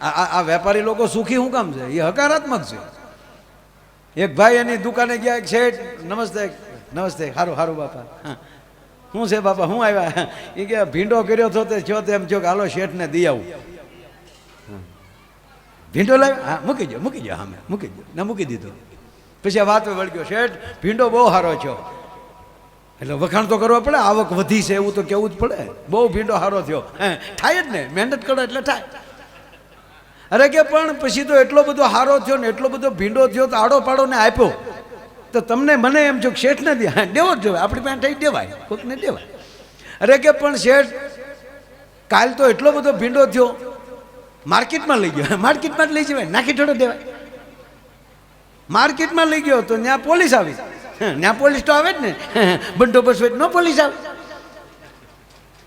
આ આ- વેપારી લોકો સુખી શું કામ છે? એ હકારાત્મક છે. એક ભાઈ એની દુકાને ગયા, એક શેઠ, નમસ્તે નમસ્તે સારું સારું બાપા. શું છે બાપા હું આવ્યા? એ કે, ભીંડો કર્યો હતો તે છો તેમ છો કે, હાલો, શેઠને દઈ આવું. ભીંડો લાવ્યો? હા, મૂકી દો મૂકી દો હા મૂકી દો ના, મૂકી દીધો. પછી આ વાત વળગ્યો, શેઠ, ભીંડો બહુ સારો છો. એટલે વખાણ તો કરવા પડે, આવક વધી છે, એવું તો કેવું જ પડે. બહુ ભીંડો સારો થયો. હે, થાય જ ને, મહેનત કરો એટલે થાય. અરે કે પણ પછી તો એટલો બધો હારો થયો ને એટલો બધો ભીંડો થયો તો આડો પાડો ને આપ્યો. તો તમને મને એમ જો શેઠ ને દે દેવો જ જોઈએ આપણી પાસે થઈ દેવાય. કોકને દેવાય. અરે કે પણ શેઠ, કાલ તો એટલો બધો ભીંડો થયો. માર્કેટમાં લઈ ગયો. માર્કેટમાં જ લઈ જવાય. નાખી થોડો દેવાય. માર્કેટમાં લઈ ગયો તો ત્યાં પોલીસ આવી. ત્યાં પોલીસ તો આવે જ ને. બંદોબસ્ત હોય ન પોલીસ આવે.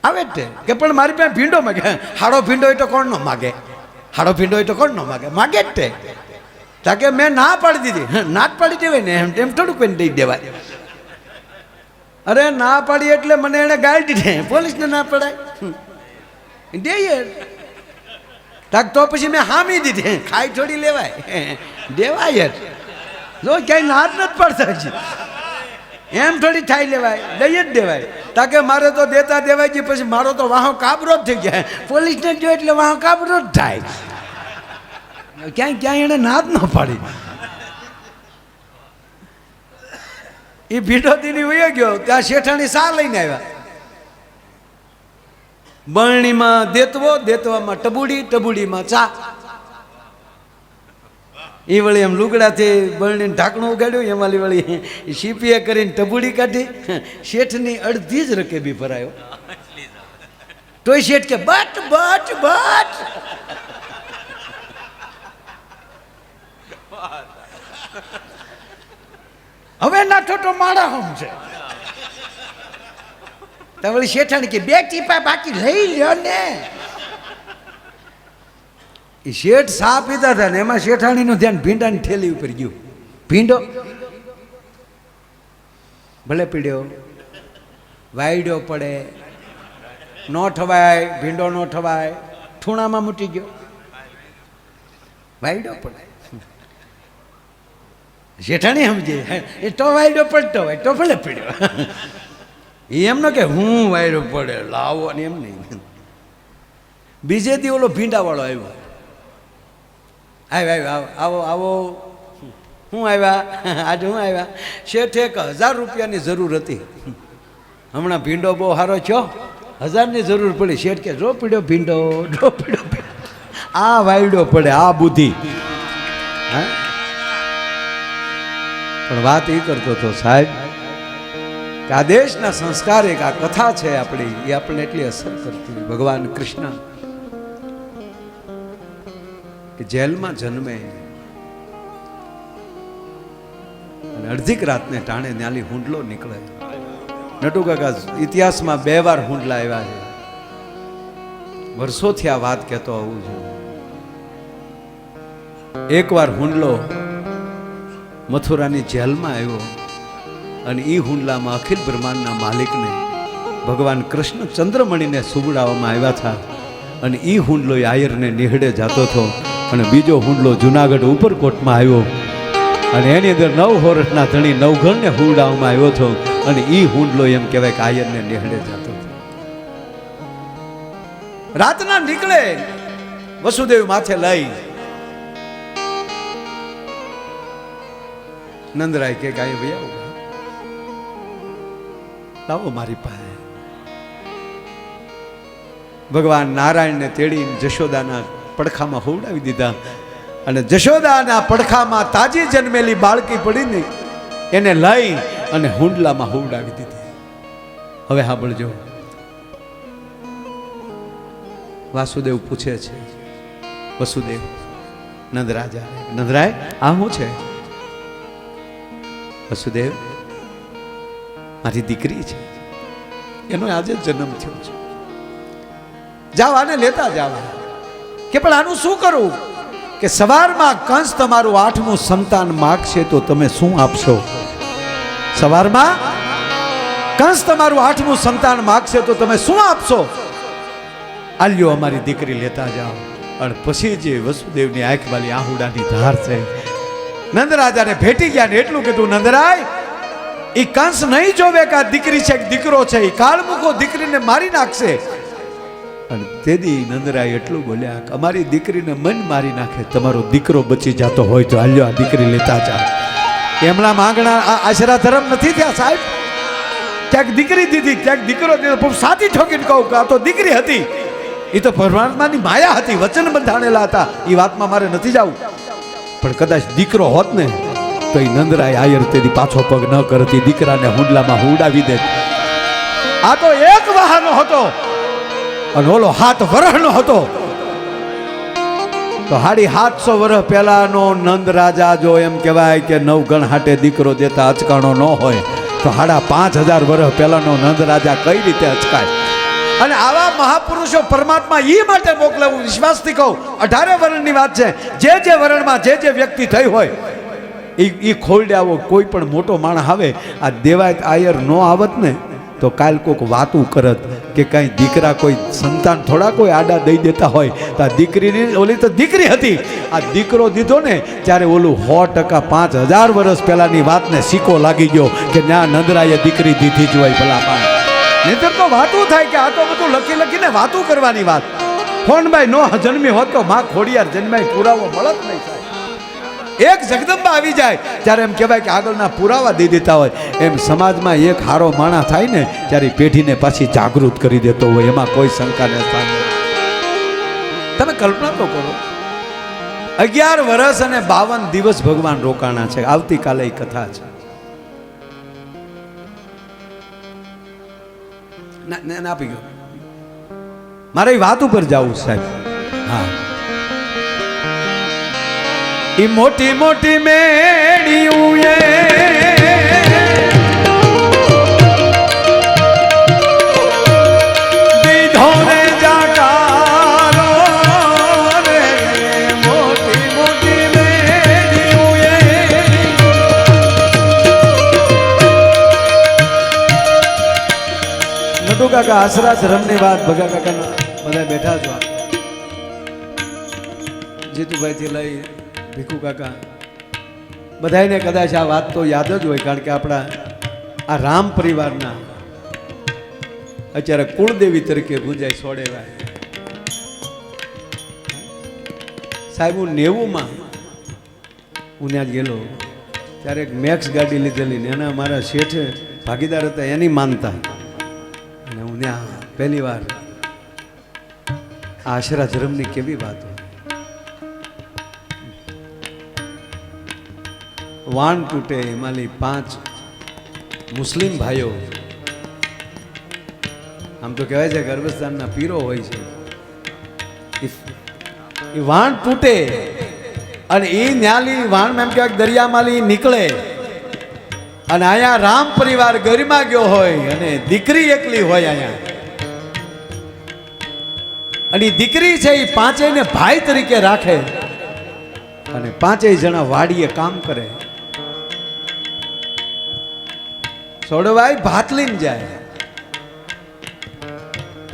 આવે જ તે. કે પણ મારી પાસે ભીંડો માગે. હાડો ભીંડો હોય તો કોણ ન માગે? હાડો ભીંડો હોય તો કોણ ન માગે? માગે જ તે. તાકે મેં ના પાડી દીધી. ના જ પાડી દેવાય ને, એમ તેમ થોડુંક કોઈને દઈ દેવાય. અરે ના પાડી એટલે મને એણે ગાળી દીધી. પોલીસને ના પડાય. દઈએ તાક તો પછી મેં હામી દીધી. ખાઈ થોડી લેવાય. દેવાય જ. જો ક્યાંય ના જ નથી પડતા એમ થોડી થાય લેવાય. દઈ જ દેવાય. તાકે મારે તો દેતા દેવાય છે પછી મારો તો વાહો કાબરો જ થઈ ગયા. પોલીસને જો એટલે વાહો કાબરો જ થાય. ક્યાંય ક્યાંય એને ના જ ન પાડી. એ ભીડોતીની વયો ગયો, ત્યાં શેઠાણી સા લઈને આવ્યા. બરણીમાં દેતવો, દેતવામાં ટબુડી, ટબુડીમાં ચા. એ વળી એમ લુગડાથી બરણીને ઢાંકણું ઉગાડ્યું એમાં વળી સીપીએ કરીને ટબુડી કાઢી, શેઠની અડધી જ રકેબી ભરાયો. તોય શેઠ કે, બટ બટ બટ. હવે ના છોટો માળા હમ છે. તો વળી શેઠાણી કે, બે ટીપા બાકી લઈ લ્યો ને. એ શેઠ સા પીતા હતા ને એમાં શેઠાણીનું ધ્યાન ભીંડાની ઠેલી ઉપર ગયું. ભીંડો? ભલે પીડ્યો. વાયડ્યો પડે. ન ઠવાય, ભીંડો ન ઠવાય. ઠૂણામાં મૂટી ગયો. વાયડો પડે. શેઠાણી સમજે. એ તો વાયડો પડતો હોય, તો ભલે પીડ્યો. એ એમ ન કે હું વાયડો પડે, લાવો ને એમ નહીં. બીજે દી ઓલો ભીંડાવાળો આવ્યો. આવ્યા આવો આવો હું આવ્યા આજે હું આવ્યા શેઠ એક હજાર રૂપિયાની જરૂર હતી. હમણાં ભીંડો બહુ સારો છો હજારની જરૂર પડી. શેઠ કે, જો પીડ્યો ભીંડો, જો પીડ્યો આ વાયડો પડે, આ બુદ્ધિ. હા? પણ વાત એ કરતો હતો, સાહેબ, કે આ દેશના સંસ્કાર એક આ કથા છે આપણી. એ આપણને એટલી અસર કરતી ભગવાન કૃષ્ણ કે જેલમાં જન્મે અને અડધીક રાતને ટાણે ન્યાલી હુંડલો નીકળે. નટુકાકા ઇતિહાસમાં બે વાર હુંડલા આવ્યા છે. વર્ષોથી આ વાત કહેતો આવું છું. એકવાર હુંડલો મથુરાની જેલમાં આવ્યો અને એ હુંડલામાં અખિલ બ્રહ્માંડના માલિકને ભગવાન કૃષ્ણ ચંદ્રમણીને સુવડાવવામાં આવ્યા હતા અને એ હુંડલો આયરને નિહળે જતો હતો. અને બીજો હુંડલો જુનાગઢ ઉપરકોટમાં આવ્યો. અને એની અંદર નવ હોરસના ધણી નવઘણને હુવડાવવામાં આવ્યો હતો. અને એ હુંડલો એમ કહેવાય કે આયરને નિહળે જતો રાતના નીકળે, વસુદેવ માથે લઈ. નંદરાય કે ગાય, ભાઈ લાવો મારી પાસે. ભગવાન નારાયણને તેડીને જશોદાના પડખામાં હોવડાવી દીધા. અને જશોદાના પડખામાં તાજી જન્મેલી બાળકી પડીને એને લઈ અને હુંડલામાં હોવડાવી દીધી. હવે સાંભળજો. વાસુદેવ પૂછે છે, વસુદેવ, નંદરાજા, નંદરાય, આ શું છે? વસુદેવ, મારી દીકરી છે. એનો આજે જન્મ થયો છે. જાઓ આને લેતા જાવ. કે પણ આનું શું કરું? કે સવારમાં કંસ તમારું આઠમું સંતાન માગશે તો તમે શું આપશો? સવારમાં કંસ તમારું આઠમું સંતાન માગશે તો તમે શું આપશો? આલ્યો અમારી દીકરી લેતા જાઓ. અને પછી જે વસુદેવની આંખવાળી આહુડાની ધાર છે. નંદરાજાને ભેટી ગયા ને એટલું કીધું, નંદરાય એ કંસ નહીં જોવે કે આ દીકરી છે કે દીકરો છે? એ કાળમુખો દીકરીને મારી નાખશે. અને તેદી નંદરાય એટલું બોલ્યા, કે અમારી દીકરીને મન મારી નાખે, તમારો દીકરો બચી જતો હોય તો હાલ્યો આ દીકરી લેતા જા. એમના માંગણા આ આશરા ધર્મ નથી થયા સાહેબ. ક્યાંક દીકરી દીધી, ક્યાંક દીકરો દીધો સાચી ઠોકીને કહું કે આ તો દીકરી હતી. એ તો પરમાત્માની માયા હતી, વચન બંધાણેલા હતા. એ વાતમાં મારે નથી જવું. પણ કદાચ દીકરો હોત ને, તો એ નંદરાય આયર તેથી પાછો પગ ન કરતી, દીકરાને હુંડલામાં હુંડાવી દે આ તો એક વાહનો હતો. અને ઓલો હાથ વરહનો હતો. તો હાડી સાતસો વર્ષ પહેલાનો નંદ રાજા જો એમ કહેવાય કે નવગણ હાટે દીકરો દેતા અચકાણો ન હોય, તો હાડા પાંચ હજાર વર્ષ પહેલાનો નંદ રાજા કઈ રીતે અચકાય? અને આવા મહાપુરુષો પરમાત્મા એ માટે મોકલે હું વિશ્વાસથી કહું, અઢારે વર્ણની વાત છે, જે જે વર્ણમાં જે જે વ્યક્તિ થઈ હોય એ એ ખોલડે આવો, કોઈ પણ મોટો માણસ આવે, આ દેવાયત આયર ન આવત ને તો કાલ કોઈક વાતું કરત કે કાંઈ દીકરા કોઈ સંતાન થોડા કોઈ આડા દઈ દેતા હોય, તો આ દીકરીની, ઓલી તો દીકરી હતી. આ દીકરો દીધો ને, ત્યારે ઓલું સો ટકા પાંચ હજાર વર્ષ પહેલાંની વાતને સિક્કો લાગી ગયો કે ના નંદરાએ દીકરી દીધી જ હોય ભલા પાણ નહીતર તો વાતું થાય કે આ તો બધું લખી લખીને વાતું કરવાની વાત. ફોનભાઈ નો જન્મી હોત તો માં ખોડિયાર જન્માય પુરાવો મળત નહીં સાહેબ. એક જગદંબા આવી જાય. ત્યારે એમ કહેવાય કે આગળના પુરાવા દઈ દેતા હોય. એમ સમાજમાં એક હારો માણા થાય ને, ત્યારે પેઢીને પાછી જાગૃત કરી દેતો હોય. એમાં કોઈ શંકા ન થાય તમે કલ્પના તો કરો. અગિયાર વર્ષ અને બાવન દિવસ ભગવાન રોકાણા છે. આવતીકાલે કથા છે. આપી ગયો. મારે વાત ઉપર જવું સાહેબ. હા. એ. મોટી મોટી મેળીયું એ. કાકા, આશરા ધર્મની વાત, ભગા કાકા બધા બેઠા છો. જીતુભાઈ થી લઈ ભીખુ કાકા. બધાને કદાચ આ વાત તો યાદ જ હોય, કારણ કે આપણા આ રામ પરિવારના અત્યારે કુળદેવી તરીકે પૂજાય સોડેવાય સાહેબ, હું નેવુંમાં હું ત્યાં ગયેલો. ત્યારે એક મેક્સ ગાડી લીધેલી ને એના મારા શેઠે ભાગીદાર હતા, એની માનતા. અને હું ત્યાં પહેલી વાર આશરા ધર્મની કેવી વાત વાણ તૂટે હિમાલય પાંચ મુસ્લિમ ભાઈઓ. આમ તો કહેવાય છે ગર્ભસ્થાનના પીરો હોય છે. ઈ વાણ તૂટે અને એ ન્યાલી વાણ એમ કહેવાય દરિયામાંથી નીકળે. અને અહીંયા રામ પરિવાર ગરિમા ગયો હોય અને દીકરી એકલી હોય અહીંયા. અને દીકરી છે એ પાંચેયને ભાઈ તરીકે રાખે. અને પાંચેય જણા વાડીએ કામ કરે. સોડવાય ભાત લઈને જાય.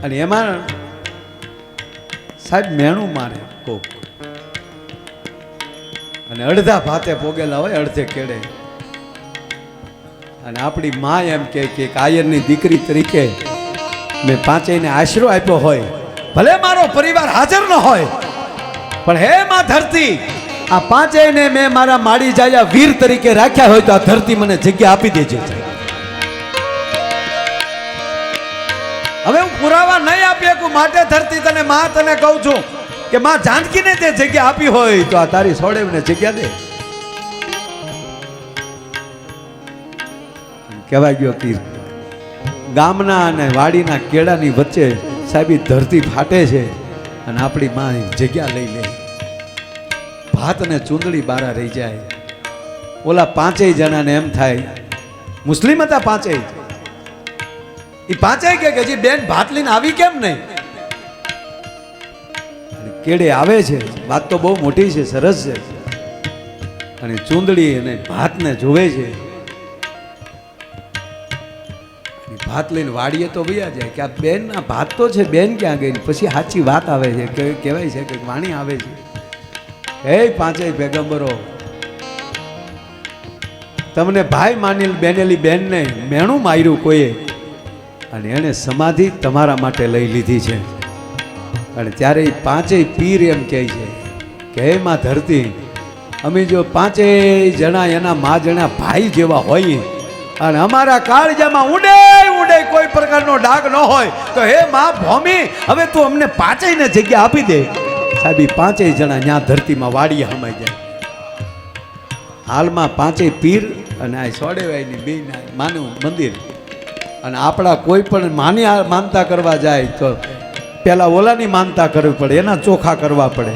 અને એમાં સાહેબ મેણું મારે, કોક. અને અડધા ભાતે પોગેલા હોય, અડધે કેડે અને આપણી મા એમ કે કાયરની દીકરી તરીકે મેં પાંચેયને આશરો આપ્યો હોય. ભલે મારો પરિવાર હાજર ન હોય, પણ હે માં ધરતી, આ પાંચેયને મેં મારા માડી જાયા વીર તરીકે રાખ્યા હોય તો આ ધરતી મને જગ્યા આપી દેજે. માટે ધરતી તને માં તને કહું છું કે માં જાનકીને તે જગ્યા આપી હોય તો આ તારી સોડેવને જગ્યા દે. કહેવાય ગયો કે ગામના અને વાડીના કેળાની વચ્ચે સાહેબી ધરતી ફાટે છે અને આપણી માં જગ્યા લઈ લે. ભાત અને ચૂંદડી બારા રહી જાય. ઓલા પાંચેય જણાને એમ થાય, મુસ્લિમ હતા પાંચેય? એ પાંચેય કે, હજી બેન ભાત લઈને આવી કેમ નહીં? કેડે આવે છે? વાત તો બહુ મોટી છે, સરસ છે. અને ચૂંદડી અને ભાતને જોવે છે. ભાત લઈને વાડીએ તો વૈયા જાય કે આ બેન, આ ભાત તો છે, બેન ક્યાં ગઈ? પછી સાચી વાત આવે છે, કે કહેવાય છે કે વાણી આવે છે. હે પાંચેય પેગમ્બરો તમને ભાઈ માની બેનેલી બેનને મેણું માર્યું કોઈએ? અને એણે સમાધિ તમારા માટે લઈ લીધી છે. અને ત્યારે એ પાંચેય પીર એમ કહે છે કે, હે માં ધરતી, અમે જો પાંચેય જણા એના મા જણા ભાઈ જેવા હોઈએ અને અમારા કાળજામાં ઉડે ઉડે, કોઈ પ્રકારનો ડાઘ ન હોય, તો હે માં ભૂમિ, હવે તું અમને પાંચેયને જગ્યા આપી દે. સાહેબ પાંચેય જણા ત્યાં ધરતીમાં વાડીએ હમાઈ જાય. હાલમાં પાંચેય પીર અને આ સોડેવાઈની બે માનું મંદિર. અને આપણા કોઈ પણ માની માનતા કરવા જાય તો પહેલાં ઓલાની માનતા કરવી પડે, એના ચોખા કરવા પડે.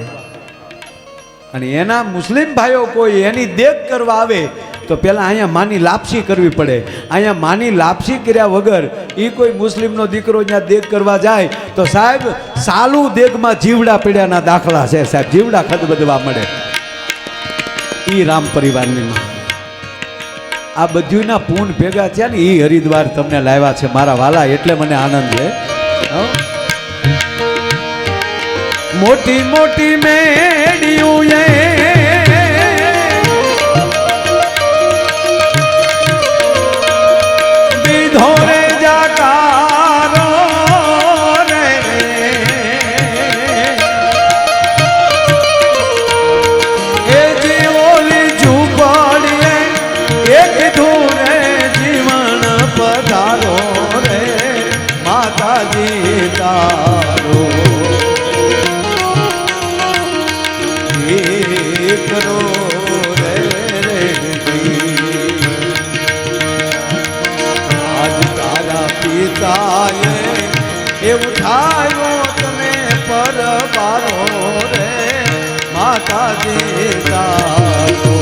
અને એના મુસ્લિમ ભાઈઓ કોઈ એની દેખ કરવા આવે, તો પહેલાં અહીંયા માની લાપસી કરવી પડે. અહીંયા માની લાપસી કર્યા વગર એ કોઈ મુસ્લિમનો દીકરો ત્યાં દેખ કરવા જાય, તો સાહેબ, સાલું દેગમાં જીવડા પીડ્યાના દાખલા છે સાહેબ, જીવડા ખદબદવા મળે. એ રામ પરિવારની આ બધુંના પૂન ભેગા થયા ને એ હરિદ્વાર તમને લાવ્યા છે, મારા વાલા, એટલે મને આનંદ છે. હો? મોટી મોટી મેડિયું ઉઠાયો તમે પર બારો રે માતાજી તારો.